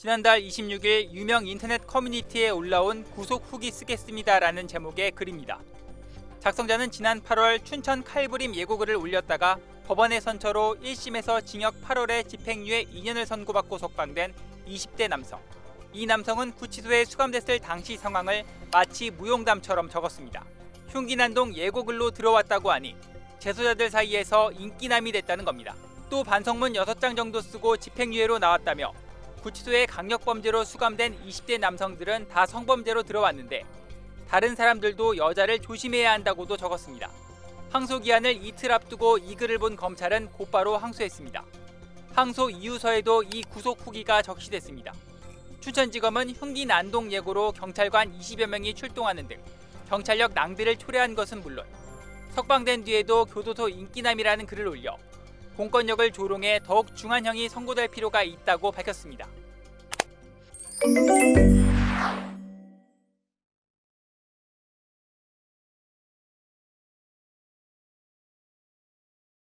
지난달 26일 유명 인터넷 커뮤니티에 올라온 구속 후기 쓰겠습니다라는 제목의 글입니다. 작성자는 지난 8월 춘천 칼부림 예고글을 올렸다가 법원의 선처로 1심에서 징역 8월에 집행유예 2년을 선고받고 석방된 20대 남성. 이 남성은 구치소에 수감됐을 당시 상황을 마치 무용담처럼 적었습니다. 흉기난동 예고글로 들어왔다고 하니 재소자들 사이에서 인기남이 됐다는 겁니다. 또 반성문 6장 정도 쓰고 집행유예로 나왔다며 구치소에 강력범죄로 수감된 20대 남성들은 다 성범죄로 들어왔는데 다른 사람들도 여자를 조심해야 한다고도 적었습니다. 항소 기한을 이틀 앞두고 이 글을 본 검찰은 곧바로 항소했습니다. 항소 이유서에도 이 구속 후기가 적시됐습니다. 춘천지검은 흉기 난동 예고로 경찰관 20여 명이 출동하는 등 경찰력 낭비를 초래한 것은 물론 석방된 뒤에도 교도소 인기남이라는 글을 올려 공권력을 조롱해 더욱 중한 형이 선고될 필요가 있다고 밝혔습니다.